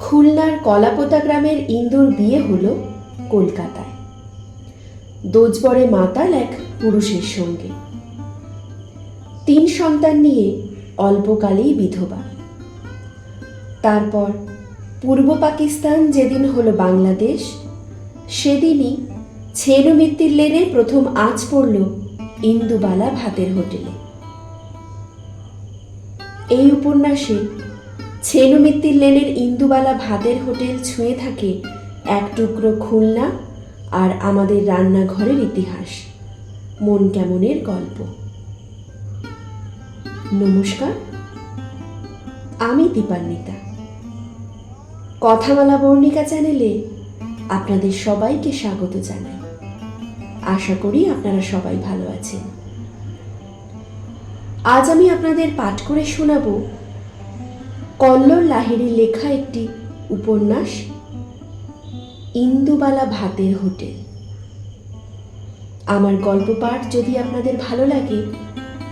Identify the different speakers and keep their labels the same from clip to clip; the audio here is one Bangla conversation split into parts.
Speaker 1: খুলনার কলাপোতা গ্রামের ইন্দুর বিয়ে হলো কলকাতায়। দোজবরে মাতাল এক পুরুষের সঙ্গে। তিন সন্তান নিয়ে অল্পকালেই বিধবা। তারপর পূর্ব পাকিস্তান যেদিন হলো বাংলাদেশ, সেদিনই ছেনু মিত্তির লেনে প্রথম আঁচ পড়ল ইন্দুবালা ভাতের হোটেলে। এই উপন্যাসে ছেনু মিত্তির লেনের ইন্দুবালা ভাতের হোটেল ছুঁয়ে থাকে এক টুকরো খুলনা আর আমাদের রান্নাঘরের ইতিহাস। মন কেমনের গল্প। নমস্কার, আমি দীপান্বিতা। কথামালা বর্ণিকা চ্যানেলে আপনাদের সবাইকে স্বাগত জানাই। আশা করি আপনারা সবাই ভালো আছেন। আজ আমি আপনাদের পাঠ করে শোনাব কল্লোর লাহিড়ির লেখা একটি উপন্যাস, ইন্দুবালা ভাতের হোটেল আমার গল্প পাঠ যদি আপনাদের ভালো লাগে,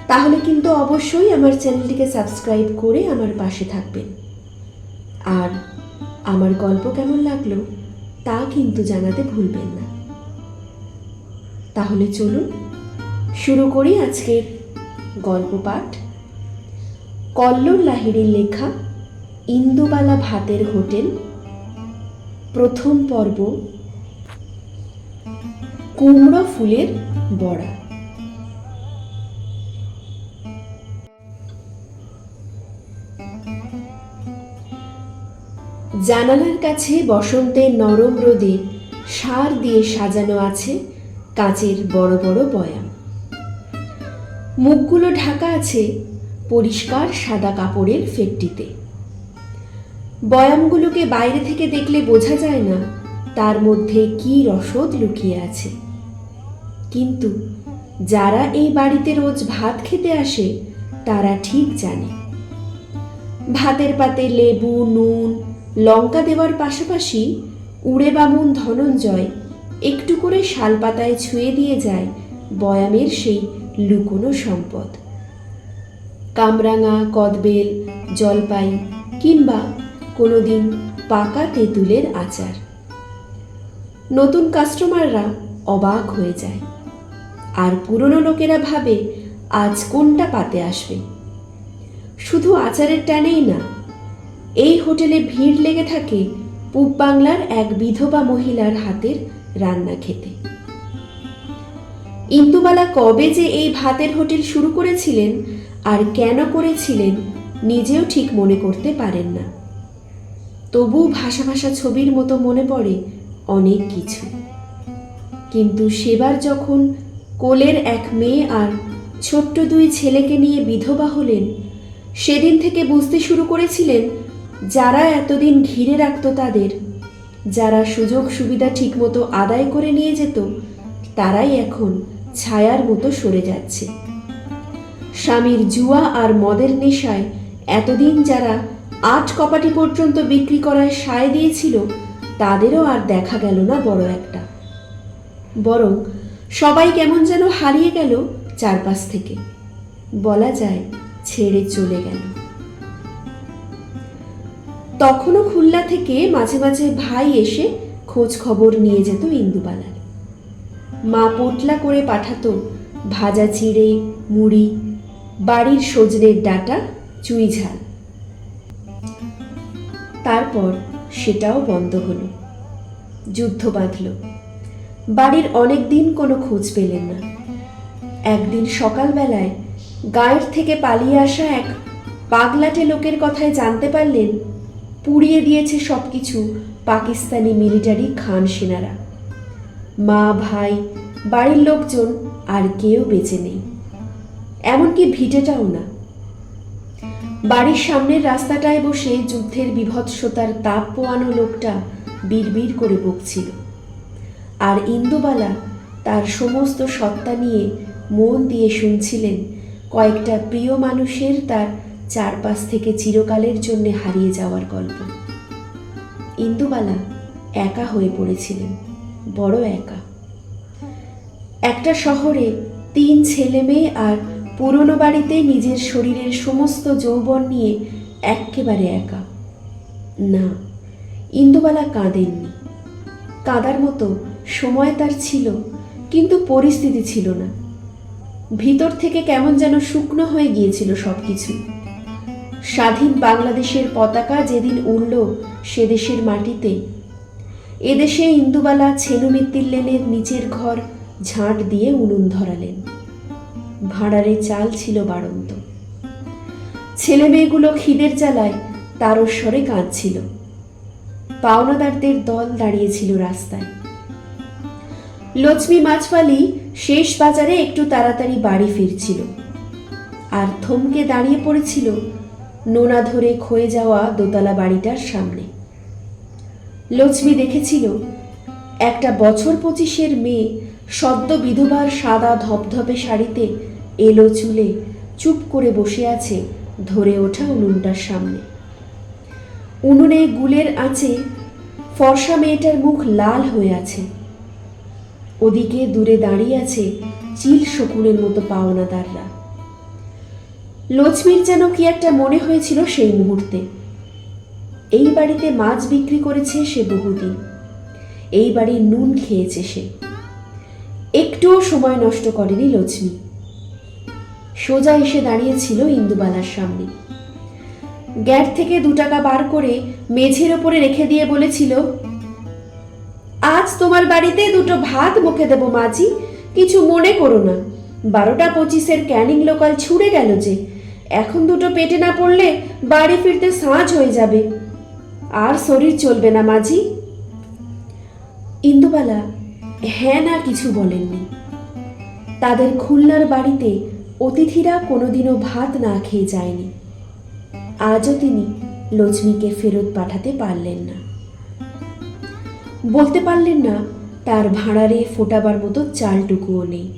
Speaker 1: তাহলে কিন্তু অবশ্যই আমার চ্যানেলটিকে সাবস্ক্রাইব করে আমার পাশে থাকবেন। আর আমার গল্প কেমন লাগল, তা কিন্তু জানাতে ভুলবেন না। তাহলে চলুন, শুরু করি আজকের গল্প পাঠ। কল্লোর লাহিড়ির লেখা ইন্দুবালা ভাতের হোটেল। প্রথম পর্ব কুমড়ো ফুলের বড়া। জানালার কাছে বসন্তের নরম রোদে সার দিয়ে সাজানো আছে কাচের বড় বড় বয়াম মুখগুলো ঢাকা আছে পরিষ্কার সাদা কাপড়ের ফেটটিতে বয়ামগুলোকে বাইরে থেকে দেখলে বোঝা যায় না তার মধ্যে কি রসদ লুকিয়ে আছে। কিন্তু যারা এই বাড়িতে রোজ ভাত খেতে আসে, তারা ঠিক জানে। ভাতের পাতে লেবু, নুন, লঙ্কা দেওয়ার পাশাপাশি উড়ে বামুন ধনঞ্জয় একটু করে শালপাতায় ছুঁয়ে দিয়ে যায় বয়ামের সেই লুকোনো সম্পদ। কামরাঙা, কদবেল, জলপাই কিংবা কোনোদিন পাকা তেঁতুলের আচার। নতুন কাস্টমাররা অবাক হয়ে যায়। আর পুরনো লোকেরা ভাবে, আজ কোনটা পাতে আসবে? শুধু আচারের টানেই না, এই হোটেলে ভিড় লেগে থাকে পূব বাংলার এক বিধবা মহিলার হাতের রান্না খেতে। ইন্দুবালা কবে যে এই ভাতের হোটেল শুরু করেছিলেন আর কেন করেছিলেন নিজেও ঠিক মনে করতে পারেন না। তবু ভাষা ভাষা ছবির মতো মনে পড়ে অনেক কিছু। কিন্তু সেবার যখন কোলের এক মেয়ে আর ছোট্ট দুই ছেলেকে নিয়ে বিধবা হলেন, সেদিন থেকে বুঝতে শুরু করেছিলেন যারা এতদিন ঘিরে রাখত তাদের, যারা সুযোগ সুবিধা ঠিকমতো আদায় করে নিয়ে যেত, তারাই এখন ছায়ার মতো সরে যাচ্ছে। স্বামীর জুয়া আর মদের নেশায় এতদিন যারা আট কপাটি পর্যন্ত বিক্রি করায় সায় দিয়েছিল, তাদেরও আর দেখা গেল না বড় একটা। বরং সবাই কেমন যেন হারিয়ে গেল চারপাশ থেকে। বলা যায় ছেড়ে চলে গেল। তখনও খুলনা থেকে মাঝে মাঝে ভাই এসে খোঁজ খবর নিয়ে যেত ইন্দুবালার। মা পোটলা করে পাঠাতো ভাজা চিড়ে, মুড়ি, বাড়ির সজনের ডাটা, চুই ঝাল। তারপর সেটাও বন্ধ হলো। যুদ্ধ বাঁধল। বাড়ির অনেক দিন কোনো খোঁজ পেলেন না। একদিন সকালবেলায় গায়ের থেকে পালিয়ে আসা এক পাগলাটে লোকের কথায় জানতে পারলেন, পুড়িয়ে দিয়েছে সব কিছু পাকিস্তানি মিলিটারি খান সেনারা। মা, ভাই, বাড়ির লোকজন আর কেউ বেঁচে নেই। এমনকি ভিটেটাও না। বাড়ির সামনের রাস্তাটায় বসে যুদ্ধের বিভৎসতার তাপ পোয়ানো লোকটা বিড়বিড় করে বকছিল। আর ইন্দুবালা তার সমস্ত সত্তা নিয়ে মন দিয়ে শুনছিলেন কয়েকটা প্রিয় মানুষের তার চারপাশ থেকে চিরকালের জন্য হারিয়ে যাওয়ার গল্প। ইন্দুবালা একা হয়ে পড়েছিলেন। বড় একা। একটা শহরে তিন ছেলে মেয়ে আর পুরনো বাড়িতে নিজের শরীরের সমস্ত যৌবন নিয়ে এক্কেবারে একা। না, ইন্দুবালা কাঁদেননি। কাঁদার মতো সময় তার ছিল, কিন্তু পরিস্থিতি ছিল না। ভিতর থেকে কেমন যেন শুকনো হয়ে গিয়েছিল সব কিছু স্বাধীন বাংলাদেশের পতাকা যেদিন উড়ল সে দেশের মাটিতে এদেশে ইন্দুবালা লেনের নিচের ঘর ঝাঁট দিয়ে উনুন ধরালেন। ভাঁড়ারে চাল ছিল বাড়ন্ত। ছেলে মেয়েগুলো খিদের জ্বালায় তারস্বরে কাঁদছিল। পাওনাদারদের দল দাঁড়িয়েছিল রাস্তায়। লক্ষ্মী মাছওয়ালি শেষ বাজারে একটু তাড়াতাড়ি বাড়ি ফিরছিল। আর থমকে দাঁড়িয়ে পড়েছিল নোনা ধরে ক্ষয়ে যাওয়া দোতলা বাড়িটার সামনে। লক্ষ্মী দেখেছিল, একটা বছর পঁচিশের মেয়ে সদ্য বিধবার সাদা ধপধপে শাড়িতে এলো চুলে, চুপ করে বসে আছে ধরে ওঠা উনুনটার সামনে। উনুনে গুলের আঁচে ফর্সা মেয়েটার মুখ লাল হয়ে আছে। ওদিকে দূরে দাঁড়িয়ে আছে চিল শকুনের মতো পাওনাদাররা। লক্ষ্মীর যেন কি একটা মনে হয়েছিল সেই মুহূর্তে। এই বাড়িতে মাছ বিক্রি করেছে সে বহুদিন। এই বাড়ির নুন খেয়েছে সে। একটুও সময় নষ্ট করেনি লক্ষ্মী। সোজা এসে দাঁড়িয়েছিল ইন্দুবালার সামনে। গ্যাট থেকে দু টাকা বার করে মেঝের ওপরে রেখে দিয়ে বলেছিল, আজ তোমার বাড়িতে দুটো ভাত মুখে দেবো মাঝি, কিছু মনে করো না। বারোটা পঁচিশের ক্যানিং লোকাল ছুড়ে গেল যে। এখন দুটো পেটে না পড়লে বাড়ি ফিরতে সাঁঝ হয়ে যাবে। আর শরীর চলবে না মাঝি। ইন্দুবালা হ্যাঁ না কিছু বলেননি। তাদের খুলনার বাড়িতে অতিথিরা কোনোদিনও ভাত না খেয়ে যায়নি। আজও তিনি লক্ষ্মীকে ফেরত পাঠাতে পারলেন না। বলতে পারলেন না, তার ভাঁড়ারে ফোটাবার মতো চালটুকুও নেই।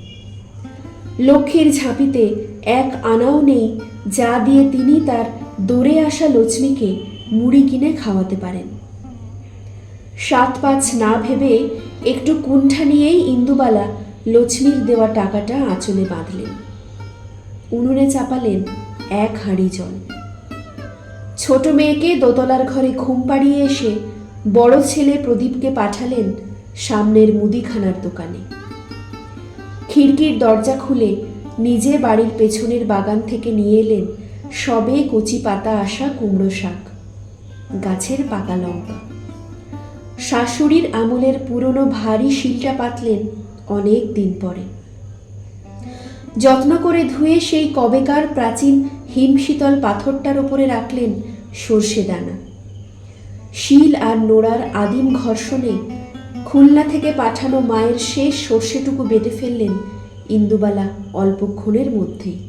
Speaker 1: লক্ষ্মীর ঝাঁপিতে এক আনাও নেই, যা দিয়ে তিনি তার দৌড়ে আসা লক্ষ্মীকে মুড়ি কিনে খাওয়াতে পারেন। সাত পাঁচ না ভেবে একটু কুণ্ঠা নিয়েই ইন্দুবালা লক্ষ্মীর দেওয়া টাকাটা আঁচলে বাঁধলেন। উনুনে চাপালেন এক হাঁড়ি জল। ছোট মেয়েকে দোতলার ঘরে ঘুম পাড়িয়ে এসে বড় ছেলে প্রদীপকে পাঠালেন সামনের মুদিখানার দোকানে। খিড়কির দরজা খুলে নিজে বাড়ির পেছনের বাগান থেকে নিয়ে এলেন সবে কচি পাতা আসা কুমড়ো শাক। গাছের পাকা লঙ্কা শাশুড়ির আমলের পুরনো ভারী শিলটা পাতলেন অনেক দিন পরে। যত্ন করে ধুয়ে সেই কবেকার প্রাচীন হিমশীতল পাথরটার ওপরে রাখলেন সর্ষে দানা। শিল আর নোড়ার আদিম ঘর্ষণে খুলনা থেকে পাঠানো মায়ের শেষ সর্ষেটুকু বেটে ফেললেন ইন্দুবালা অল্পক্ষণের মধ্যেই।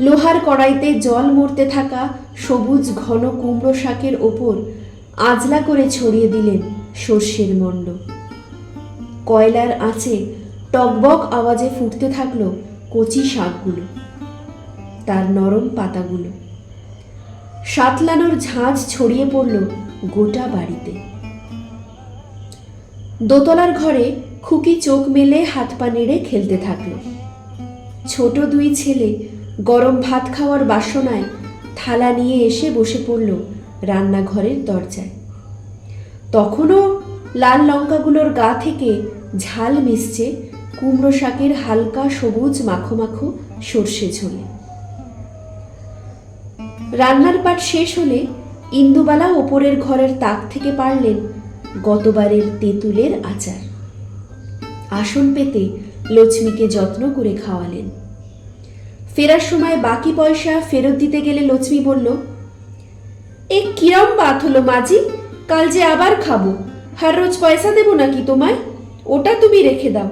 Speaker 1: লোহার কড়াইতে জল মরতে থাকা সবুজ ঘন কুমড়ো শাকের ওপর আজলা করে ছড়িয়ে দিলেন সর্ষের মণ্ড। কয়লার আঁচে টকবক আওয়াজে ফুটতে থাকল কচি শাকগুলো, তার নরম পাতাগুলো। সাতলানোর ঝাঁজ ছড়িয়ে পড়ল গোটা বাড়িতে। দোতলার ঘরে খুকি চোখ মেলে হাত পা নেড়ে খেলতে থাকল। ছোট দুই ছেলে গরম ভাত খাওয়ার বাসনায় থালা নিয়ে এসে বসে পড়ল রান্নাঘরের দরজায়। তখনও লাল লঙ্কাগুলোর গা থেকে ঝাল মিশছে, কুমড়ো শাকের হালকা সবুজ মাখো মাখো সর্ষে ঝোলে। রান্নার পাট শেষ হলে ইন্দুবালা ওপরের ঘরের তাক থেকে পারলেন গতবারের তেঁতুলের আচার। আসন পেতে লক্ষ্মীকে যত্ন করে খাওয়ালেন। ফেরার সময় বাকি পয়সা ফেরত দিতে গেলে লক্ষ্মী বলল, এ কিরম বাত হলো মাঝি? কাল যে আবার খাব। হার রোজ পয়সা দেবো নাকি তোমায়? ওটা তুমি রেখে দাও।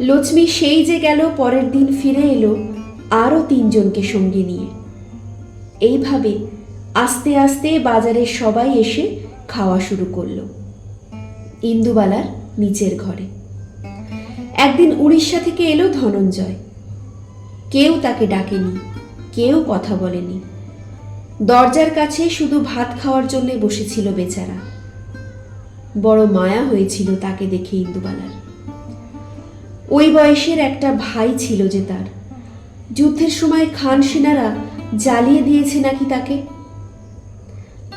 Speaker 1: লক্ষ্মী সেই যে গেল, পরের দিন ফিরে এলো আরও তিনজনকে সঙ্গে নিয়ে। এইভাবে আস্তে আস্তে বাজারের সবাই এসে খাওয়া শুরু করল। ইন্দুবালার নিচের ঘরে। একদিন উড়িষ্যা থেকে এলো ধনঞ্জয়। কেউ তাকে ডাকেনি, কেউ কথা বলেনি। দরজার কাছে শুধু ভাত খাওয়ার জন্য বসেছিল বেচারা। বড় মায়া হয়েছিল তাকে দেখে ইন্দুবালার। ওই বয়সের একটা ভাই ছিল যে তার। যুদ্ধের সময় খান সেনারা জ্বালিয়ে দিয়েছে নাকি তাকে?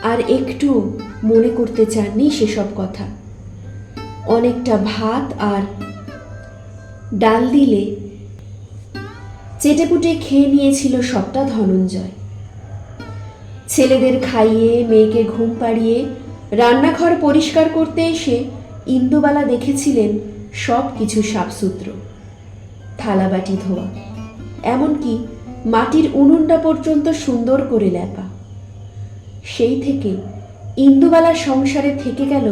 Speaker 1: আর একটু মনে করতে চাননি সেসব কথা। অনেকটা ভাত আর ডাল দিলে চেটেপুটে খেয়ে নিয়েছিল সবটা ধনঞ্জয়। ছেলেদের খাইয়ে, মেয়েকে ঘুম পাড়িয়ে, রান্নাঘর পরিষ্কার করতে এসে ইন্দুবালা দেখেছিলেন সব কিছু সাফসূত্র। থালাবাটি ধোয়া, এমনকি মাটির উনুনটা পর্যন্ত সুন্দর করে ল্যাপা সেই থেকে ইন্দুবালার সংসারে থেকে গেল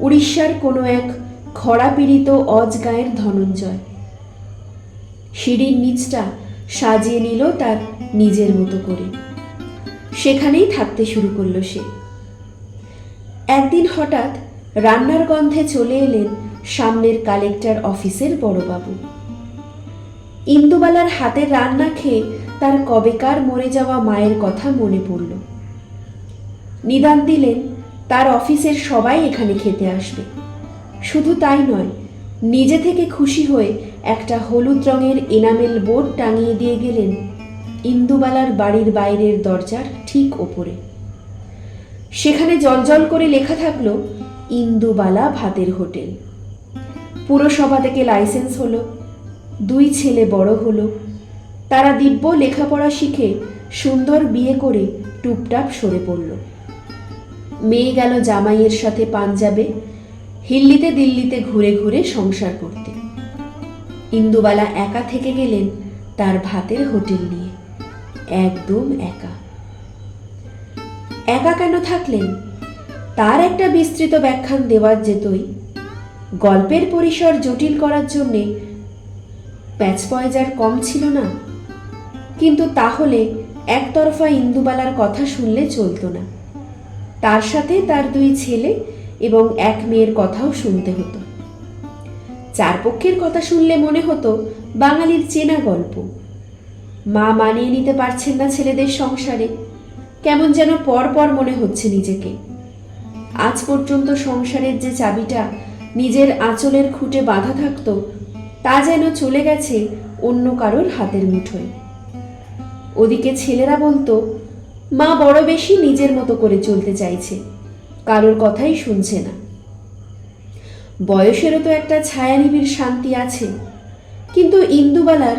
Speaker 1: উড়িষ্যার কোনো এক খরাপীড়িত অজ গায়ের ধনঞ্জয়। সিঁড়ির নিচটা সাজিয়ে নিল তার নিজের মতো করে। সেখানেই থাকতে শুরু করল সে। একদিন হঠাৎ রান্নার গন্ধে চলে এলেন সামনের কালেক্টর অফিসের বড়বাবু। ইন্দুবালার হাতের রান্না খেয়ে তার কবেকার মরে যাওয়া মায়ের কথা মনে পড়ল। নিদান দিলেন, তার অফিসের সবাই এখানে খেতে আসবে। শুধু তাই নয়, নিজে থেকে খুশি হয়ে একটা হলুদ রঙের এনামেল বোর্ড টাঙিয়ে দিয়ে গেলেন ইন্দুবালার বাড়ির বাইরের দরজার ঠিক ওপরে। সেখানে জলজল করে লেখা থাকল, ইন্দুবালা ভাতের হোটেল। পুরসভা থেকে লাইসেন্স হলো, দুই ছেলে বড় হলো। তারা দিব্য লেখাপড়া শিখে সুন্দর বিয়ে করে টুপটাপ সরে পড়ল। মেয়ে গেল জামাইয়ের সাথে পাঞ্জাবে, হিল্লিতে দিল্লিতে ঘুরে ঘুরে সংসার করতে। ইন্দুবালা একা থেকে গেলেন তার ভাতের হোটেল নিয়ে। একদম একা। একা কেন থাকলেন? তার একটা বিস্তৃত ব্যাখ্যান দেওয়ার যেতই গল্পের পরিসর জটিল করার জন্যে প্যাচ পয়জার কম ছিল না। কিন্তু তাহলে একতরফা ইন্দুবালার কথা শুনলে চলতো না। তার সাথে তার দুই ছেলে এবং এক মেয়ের কথাও শুনতে হতো। চার পক্ষের কথা শুনলে মনে হতো বাঙালির চেনা গল্প। মা মানিয়ে নিতে পারছেন না ছেলেদের সংসারে। কেমন যেন পর পর মনে হচ্ছে নিজেকে। আজ পর্যন্ত সংসারের যে চাবিটা নিজের আঁচলের খুঁটে বাঁধা থাকতো, তা যেন চলে গেছে অন্য কারোর হাতের মুঠোয়। ওদিকে ছেলেরা বলতো, মা বড় বেশি নিজের মতো করে চলতে চাইছে। কারোর কথাই শুনছে না। বয়সেরও তো একটা ছায়ানিবিড় শান্তি আছে। কিন্তু ইন্দুবালার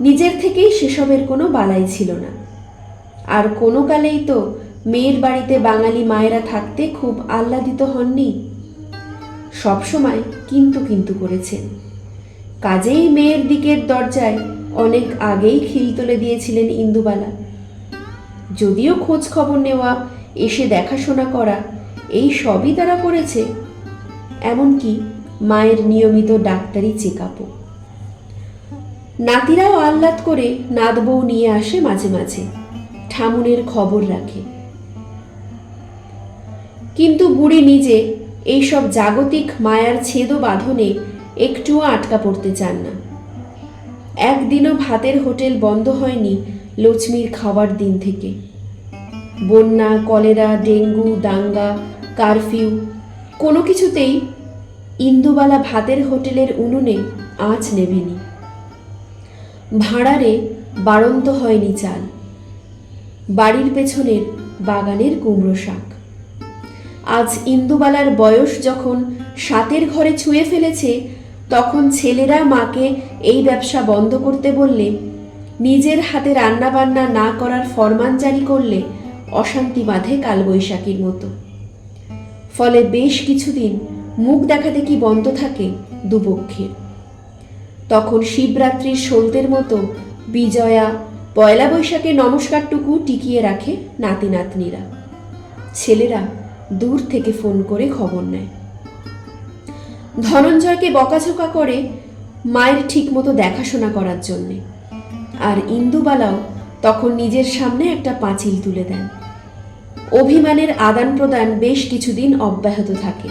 Speaker 1: নিজের থেকেই সেসবের কোনো বালাই ছিল না। আর কোনো কালেই তো মেয়ের বাড়িতে বাঙালি মায়েরা থাকতে খুব আহ্লাদিত হননি। সবসময় কিন্তু কিন্তু করেছেন। কাজেই মেয়ের দিকের দরজায় অনেক আগেই খিল তুলে দিয়েছিলেন ইন্দুবালা। যদিও খোঁজ খবর নেওয়া, এসে দেখাশোনা করা, এই সবই তারা করেছে এমনকি মায়ের নিয়মিত ডাক্তারি চেক আপও নাতিরাও আহ্লাদ করে নাত বউ নিয়ে আসে মাঝে মাঝে, ঠামুনের খবর রাখে। কিন্তু বুড়ি নিজে এইসব জাগতিক মায়ার ছেদ বাঁধনে একটুও আটকা পড়তে চান না। একদিনও ভাতের হোটেল বন্ধ হয়নি লক্ষ্মীর খাওয়ার দিন থেকে। বন্যা, কলেরা, ডেঙ্গু, দাঙ্গা, কারফিউ কোনো কিছুতেই ইন্দুবালা ভাতের হোটেলের উনুনে আঁচ নেবেনি ভাঁড়ারে বাড়ন্ত হয়নি চাল। বাড়ির পেছনের বাগানের কুমড়ো শাক। আজ ইন্দুবালার বয়স যখন সাতের ঘরে ছুঁয়ে ফেলেছে, তখন ছেলেরা মাকে এই ব্যবসা বন্ধ করতে বললে, নিজের হাতে রান্নাবান্না না করার ফরমান জারি করলে অশান্তি বাঁধে কালবৈশাখীর মতো। ফলে বেশ কিছুদিন মুখ দেখা দেখি বন্ধ থাকে দুপক্ষের তখন শিবরাত্রির সলতের মতো বিজয়া পয়লা বৈশাখে নমস্কারটুকু টিকিয়ে রাখে নাতি নাতনিরা ছেলেরা দূর থেকে ফোন করে খবর নেয়। ধনঞ্জয়কে বকাঝোকা করে মায়ের ঠিকমতো দেখাশোনা করার জন্যে। আর ইন্দুবালাও তখন নিজের সামনে একটা পাঁচিল তুলে দেন। অভিমানের আদান প্রদান বেশ কিছুদিন অব্যাহত থাকে।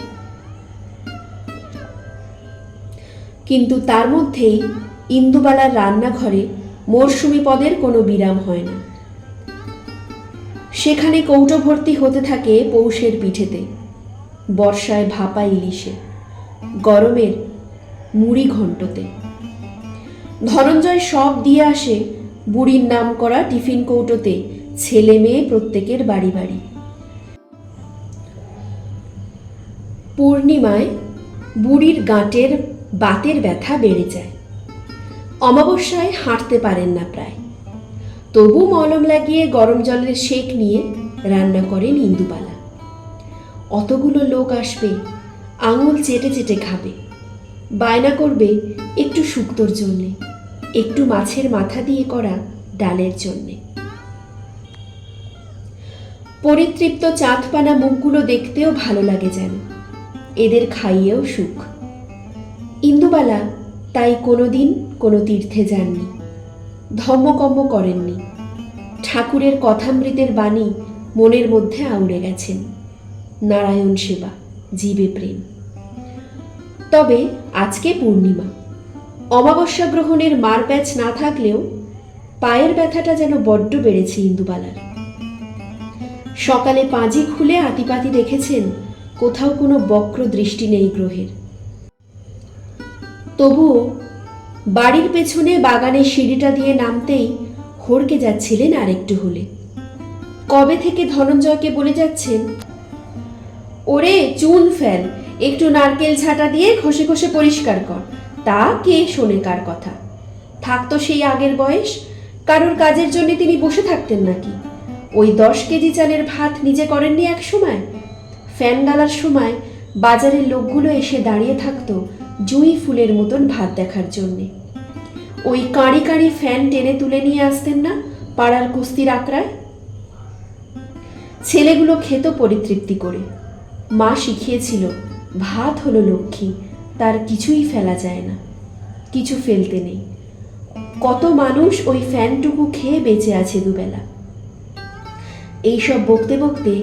Speaker 1: কিন্তু তার মধ্যেই ইন্দুবালার রান্নাঘরে মরশুমি পদের কোনো বিরাম হয় না। সেখানে কৌটো ভর্তি হতে থাকে পৌষের পিঠেতে, বর্ষায় ভাপা ইলিশে, গরমের মুড়ি ঘণ্টতে। ধনঞ্জয় সব দিয়ে আসে বুড়ির নাম করা টিফিন কৌটোতে ছেলে মেয়ে প্রত্যেকের বাড়ি বাড়ি। পূর্ণিমায় বুড়ির গাঁটের বাতের ব্যথা বেড়ে যায়। অমাবস্যায় হাঁটতে পারেন না প্রায়। তবু মলম লাগিয়ে গরম জলের শেক নিয়ে রান্না করেন ইন্দুবালা। অতগুলো লোক আসবে, আঙুল চেটে চেটে খাবে, বায়না করবে একটু শুক্তোর জন্যে, একটু মাছের মাথা দিয়ে করা ডালের জন্যে। পরিতৃপ্ত চাঁদপানা মুখগুলো দেখতেও ভালো লাগে যেন। এদের খাইয়েও সুখ। ইন্দুবালা তাই কোনোদিন কোনো তীর্থে যাননি। ধর্মকম্ম করেননি। ঠাকুরের কথামৃতের বাণী মনের মধ্যে আউড়ে গেছেন। নারায়ণ সেবা, জীবে প্রেম। তবে আজকে পূর্ণিমা। অমাবস্যা গ্রহণের মারপ্যাচ না থাকলেও পায়ের ব্যথাটা যেন বড্ড বেড়েছে ইন্দুবালার। সকালে পাঁজি খুলে আতিপাতি দেখেছেন, কোথাও কোনো বক্র দৃষ্টি নেই গ্রহের। তবুও বাড়ির পেছনে বাগানে সিঁড়িটা দিয়ে নামতেই হড়কে যাচ্ছিলেন আরেকটু হলে। কবে থেকে ধনঞ্জয়কে বলে যাচ্ছেন, ওরে, চুন ফেল, একটু নারকেল ছাটা দিয়ে ঘষে ঘষে পরিষ্কার কর, তা কে শোনে কার কথা? থাকতো সেই আগের বয়স, কারোর কাজের জন্য তিনি বসে থাকতেন নাকি? ওই দশ কেজি চালের ভাত নিজে করেননি এক সময়? ফ্যান গালার সময় বাজারের লোকগুলো এসে দাঁড়িয়ে থাকতো জুঁই ফুলের মতন ভাত দেখার জন্যে। ওই কাঁড়ি কাঁড়ি ফ্যান টেনে তুলে নিয়ে আসতেন না পাড়ার কুস্তির আঁকড়ায়? ছেলেগুলো খেত পরিতৃপ্তি করে। মা শিখিয়েছিল, ভাত হলো লক্ষ্মী, তার কিছুই ফেলা যায় না, কিছু ফেলতে নেই। কত মানুষ ওই ফ্যানটুকু খেয়ে বেঁচে আছে দুবেলা। এইসব বকতে বকতে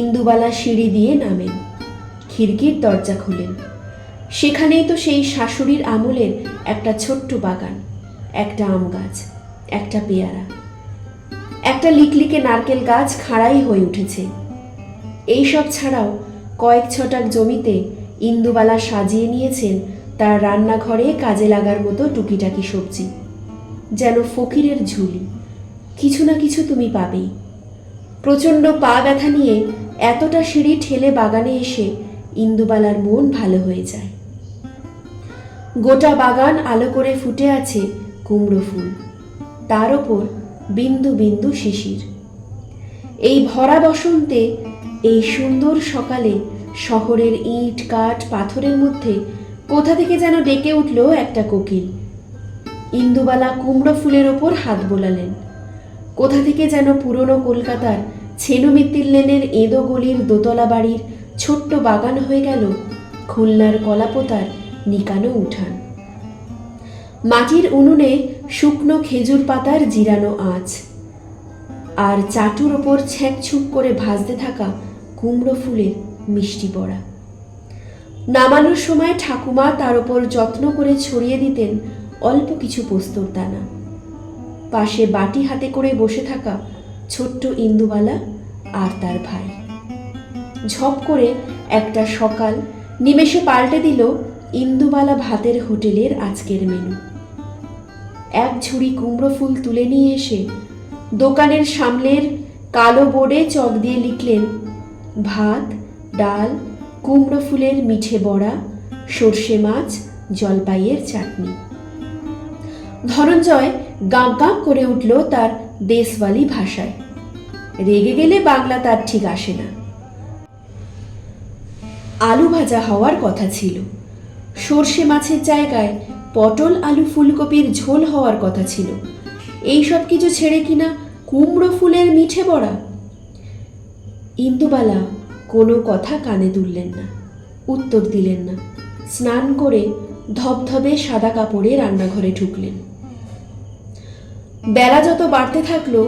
Speaker 1: ইন্দুবালা সিঁড়ি দিয়ে নামেন, খিড়কির দরজা খুলেন। সেখানেই তো সেই শাশুড়ির আমলের একটা ছোট্ট বাগান, একটা আম গাছ, একটা পেয়ারা, একটা লিকলিকে নারকেল গাছ খাড়াই হয়ে উঠেছে। এইসব ছাড়াও কয়েক ছটাক জমিতে ইন্দুবালা সাজিয়ে নিয়েছেন তার রান্নাঘরে কাজে লাগার মতো টুকিটাকি সবজি, যেন ফকিরের ঝুলি, কিছু না কিছু তুমি পাবেই। প্রচণ্ড পা ব্যথা নিয়ে এতটা সিঁড়ি ঠেলে বাগানে এসে ইন্দুবালার মন ভালো হয়ে যায়। গোটা বাগান আলো করে ফুটে আছে কুমড়ো ফুল, তার ওপর বিন্দু বিন্দু শিশির। এই ভরা বসন্তে এই সুন্দর সকালে শহরের ইট, কাঠ, পাথরের মধ্যে কোথা থেকে যেন ডেকে উঠল একটা কোকিল। ইন্দুবালা কুমড়ো ফুলের ওপর হাত বোলালেন। কোথা থেকে যেন পুরনো কলকাতার ছেনুমিত্তির লেনের এঁদো গলির দোতলা বাড়ির ছোট্ট বাগান হয়ে গেল খুলনার কলাপোতার নিকানো উঠান। মাটির উনুনে শুকনো খেজুর পাতার জিরানো আঁচ। আর চাটুর ওপর ছ্যাঁকছুক করে ভাজতে থাকা কুমড়ো ফুলের মিষ্টি পড়া নামানোর সময় ঠাকুমা তার ওপর যত্ন করে ছড়িয়ে দিতেন অল্প কিছু পোস্তর দানা। পাশে বাটি হাতে করে বসে থাকা ছোট্ট ইন্দুবালা আর তার ভাই। ঝপ করে একটা সকাল নিমেষে পাল্টে দিল ইন্দুবালা ভাতের হোটেলের আজকের মেনু। এক ঝুড়ি কুমড়ো ফুল তুলে নিয়ে এসে দোকানের সামনের কালো বোর্ডে চক দিয়ে লিখলেন, ভাত, ডাল, কুমড়ো ফুলের মিঠে বড়া, সর্ষে মাছ, জলপাইয়ের চাটনি। ধনঞ্জয় গাঁ গাঁ করে উঠল তার দেশওয়ালি ভাষায়। রেগে গেলে বাংলা তার ঠিক আসে না। আলু ভাজা হওয়ার কথা ছিল। সর্ষে মাছের জায়গায় পটল, আলু, ফুলকপির ঝোল হওয়ার কথা ছিল। এই সব কিছু ছেড়ে কিনা কুমড়ো ফুলের মিঠে বড়া? ইন্দুবালা কোনো কথা কানে তুললেন না, উত্তর দিলেন না। স্নান করে ধবধবে সাদা কাপড়ে রান্নাঘরে ঢুকলেন। বেলা যত বাড়তে থাকল,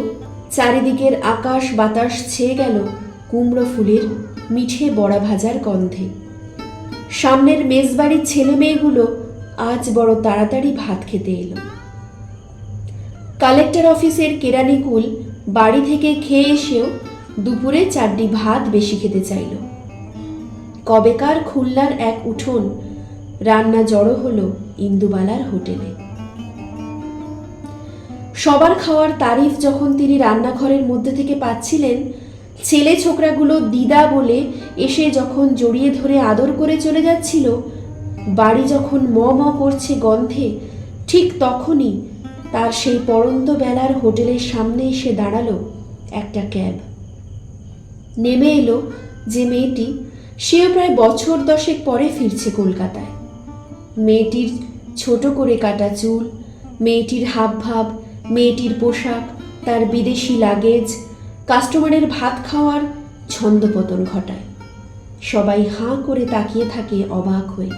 Speaker 1: চারিদিকের আকাশ বাতাস ছেয়ে গেল কুমড়ো ফুলের মিঠে বড়া ভাজার গন্ধে। সামনের মেজবাড়ির ছেলে মেয়েগুলো আজ বড় তাড়াতাড়ি ভাত খেতে এলো। কালেক্টর অফিসের কেরানিকুল বাড়ি থেকে খেয়ে এসেও দুপুরে চারটি ভাত বেশি খেতে চাইল। কবেকার খুলনার এক উঠোন রান্না জড়ো হলো ইন্দুবালার হোটেলে। সবার খাওয়ার তারিফ যখন তিনি রান্নাঘরের মধ্যে থেকে পাচ্ছিলেন, ছেলে ছোকরাগুলো দিদা বলে এসে যখন জড়িয়ে ধরে আদর করে চলে যাচ্ছিল, বাড়ি যখন ম ম করছে গন্ধে, ঠিক তখনই তার সেই পরন্ত বেলার হোটেলের সামনে এসে দাঁড়াল একটা ক্যাব। নেমে এলো যে মেয়েটি, সেও প্রায় বছর দশেক পরে ফিরছে কলকাতায়। মেয়েটির ছোট করে কাটা চুল, মেয়েটির হাবভাব মেয়েটির পোশাক, তার বিদেশি লাগেজ, কাস্টমারের ভাত খাওয়ার ছন্দপতন ঘটায়। সবাই হাঁ করে তাকিয়ে থাকে অবাক হয়ে।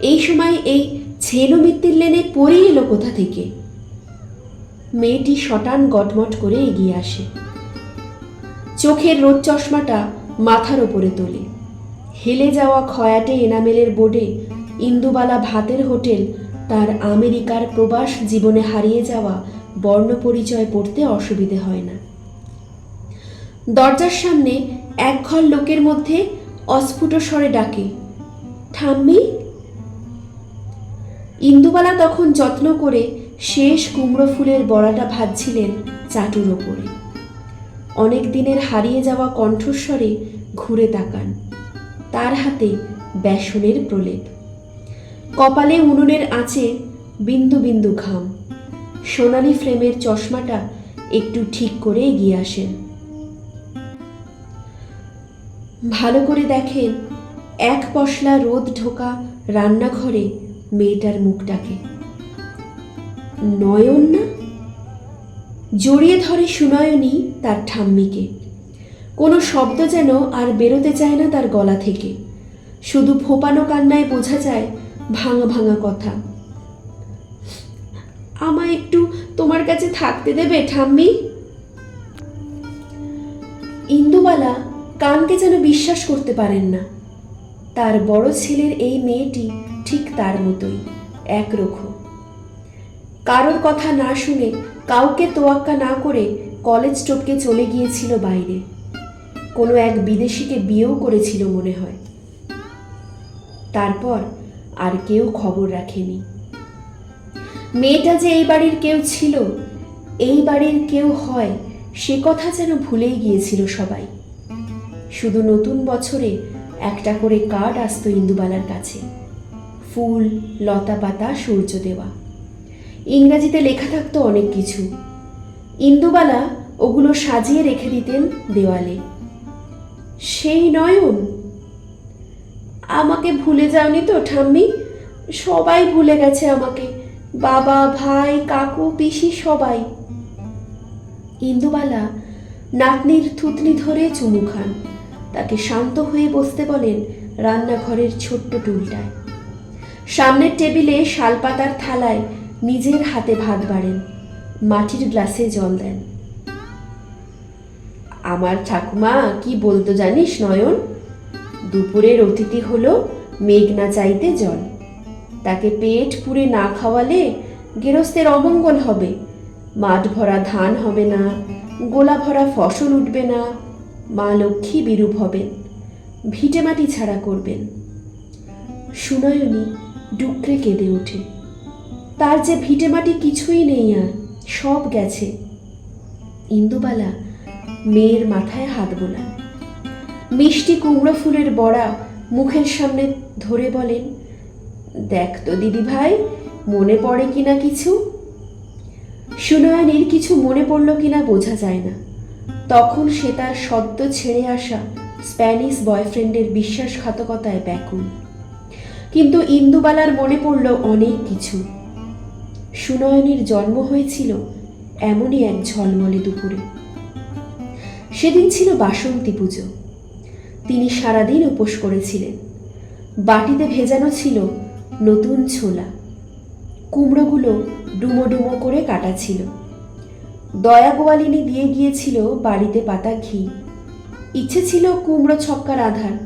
Speaker 1: এই সময় এই ছেলো মিত্তির লেনে পড়ে এলো কোথা থেকে? মেয়েটি শটান গটমট করে এগিয়ে আসে। চোখের রোদ চশমাটা মাথার ওপরে তোলে। হেলে যাওয়া খয়াটে এনামেলের বোর্ডে ইন্দুবালা ভাতের হোটেল তার আমেরিকার প্রবাস জীবনে হারিয়ে যাওয়া বর্ণপরিচয় পড়তে অসুবিধে হয় না। দরজার সামনে এক ঘর লোকের মধ্যে অস্ফুট স্বরে ডাকে, ঠাম্মি? ইন্দুবালা তখন যত্ন করে শেষ কুমড়ো ফুলের বড়াটা ভাজছিলেন চাটুর ওপরে। অনেক দিনের হারিয়ে যাওয়া কণ্ঠস্বরে ঘুরে তাকান, তার হাতে বেসনের প্রলেপ। কপালে উনুনের আঁচে বিন্দু বিন্দু ঘাম। সোনালি ফ্রেমের চশমাটা একটু ঠিক করে এগিয়ে আসেন। ভালো করে দেখেন এক পশলা রোদ ঢোকা রান্নাঘরে মেয়েটার মুখটাকে। নয়ন না? জড়িয়ে ধরে সুনয়নী তার ঠাম্মিকে। কোনো শব্দ যেন আর বেরোতে চায় না তার গলা থেকে। শুধু ফোপানো কান্নায় বোঝা যায় ভাঙা ভাঙা কথা। আমায় একটু তোমার কাছে থাকতে দেবে, ঠাম্মি? ইন্দুবালা কানকে যেন বিশ্বাস করতে পারেন না। তার বড় ছেলের এই মেয়েটি ঠিক তার মতোই, একরকম। কারোর কথা না শুনে কাউকে তোয়াক্কা না করে কলেজ টপকে চলে গিয়েছিল বাইরে। কোনো এক বিদেশিকে বিয়েও করেছিল মনে হয়। তারপর আর কেউ খবর রাখেনি। মেয়েটা যে এই বাড়ির কেউ ছিল, এই বাড়ির কেউ হয়, সে কথা যেন ভুলেই গিয়েছিল সবাই। শুধু নতুন বছরে একটা করে কার্ড আসতো ইন্দুবালার কাছে। ফুল, লতা পাতা, সূর্য দেওয়া। ইংরাজিতে লেখা থাকতো অনেক কিছু। ইন্দুবালা ওগুলো সাজিয়ে রেখে দিতেন দেওয়ালে। সেই নয়ন আমাকে ভুলে যাওনি তো, ঠাম্মি? সবাই ভুলে গেছে আমাকে। বাবা, ভাই, কাকু, পিসি, সবাই। ইন্দুবালা নাতনির থুতনি ধরে চুমু খান। তাকে শান্ত হয়ে বসতে বলেন রান্নাঘরের ছোট্ট টুলটায়। সামনের টেবিলে শালপাতার থালায় নিজের হাতে ভাত বাড়েন। মাটির গ্লাসে জল দেন। আমার ঠাকুমা, কি বলতো জানিস নয়ন? দুপুরের অতিথি হলো মেঘ না চাইতে জল। তাকে পেট পুরে না খাওয়ালে গেরস্তের অমঙ্গল হবে। মাঠ ভরা ধান হবে না, গোলা ভরা ফসল উঠবে না, মা লক্ষ্মী বিরূপ হবেন, ভিটে মাটি ছাড়া করবেন। সুনয়নী ডুকরে কেঁদে ওঠে। তার যে ভিটে মাটি কিছুই নেই আর, সব গেছে। ইন্দুবালা মেয়ের মাথায় হাত বোলান মিষ্টি কুমড়ো ফুলের বড়া মুখের সামনে ধরে বলেন, দেখ তো দিদি ভাই, মনে পড়ে কিনা কিছু? সুনয়নীর কিছু মনে পড়ল কিনা বোঝা যায় না। তখন সে তার সদ্য ছেড়ে আসা স্প্যানিশ বয়ফ্রেন্ডের বিশ্বাসঘাতকতায় ব্যাকুল। কিন্তু ইন্দুবালার মনে পড়ল অনেক কিছু। সুনয়নীর জন্ম হয়েছিল এমনই এক ঝলমলে দুপুরে। সেদিন ছিল বাসন্তী পুজো। তিনি সারাদিন উপোস করেছিলেন। বাটিতে ভেজানো ছিল নতুন ছোলা। কুমড়োগুলো ডুমো ডুমো করে কাটা ছিল। দয়া গোয়ালিনী দিয়ে গিয়েছিল বাড়িতে পাতা ঘি। ইচ্ছে ছিল কুমড়ো ছক্কার আধার।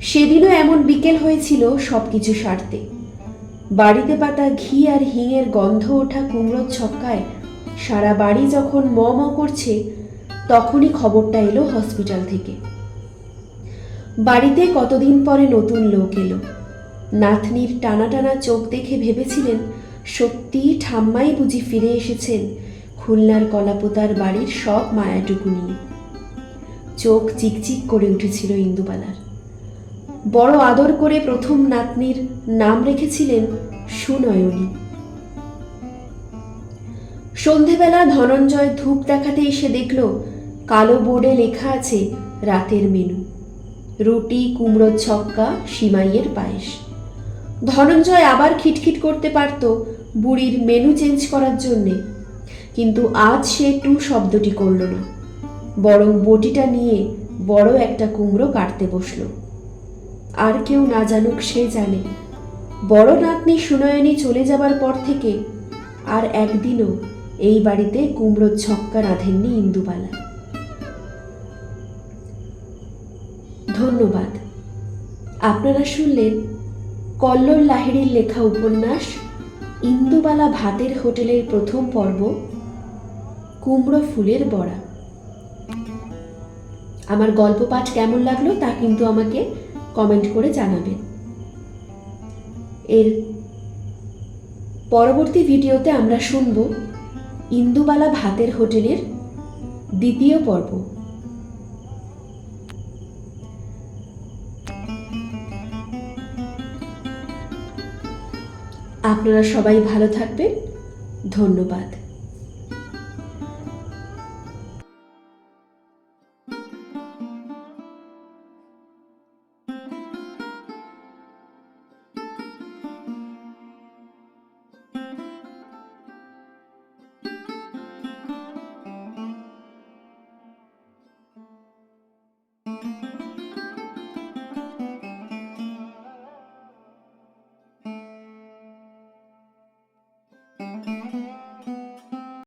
Speaker 1: সেদিনও এমন বিকেল হয়েছিল সব কিছু সারতে। বাড়িতে পাতা ঘি আর হিঙের গন্ধ ওঠা কুমড়োর ছক্কায় সারা বাড়ি যখন ম ম করছে, তখনই খবরটা এলো হসপিটাল থেকে। বাড়িতে কতদিন পরে নতুন লোক এলো। নাতনির টানা টানা চোখ দেখে ভেবেছিলেন সত্যিই ঠাম্মাই বুঝি ফিরে এসেছেন খুলনার কলাপোতার বাড়ির সব মায়াটুকু নিয়ে। চোখ চিকচিক করে উঠেছিল ইন্দুবালার। বড় আদর করে প্রথম নাতনির নাম রেখেছিলেন সুনয়নী। সন্ধেবেলা ধনঞ্জয় ধূপ দেখাতে এসে দেখল, কালো বোর্ডে লেখা আছে, রাতের মেনু। রুটি, কুমড়োর ছক্কা, সিমাইয়ের পায়েস। ধনঞ্জয় আবার খিটখিট করতে পারত বুড়ির মেনু চেঞ্জ করার জন্যে। কিন্তু আজ সে টু শব্দটি করল না। বরং বটিটা নিয়ে বড় একটা কুমড়ো কাটতে বসল। আর কেউ না জানুক সে জানে, বড় নাতনি সুনয়নী চলে যাবার পর থেকে আর একদিনও এই বাড়িতে কুমড়োর ছক্কা রাঁধেননি ইন্দুবালা। ধন্যবাদ। আপনারা শুনলেন কল্লোল লাহিড়ির লেখা উপন্যাস ইন্দুবালা ভাতের হোটেলের প্রথম পর্ব, কুমড়ো ফুলের বড়া। আমার গল্প পাঠ কেমন লাগল তা কিন্তু আমাকে কমেন্ট করে জানাবেন। এর পরবর্তী ভিডিওতে আমরা শুনব ইন্দুবালা ভাতের হোটেলের দ্বিতীয় পর্ব। আপনারা সবাই ভালো থাকবেন। ধন্যবাদ।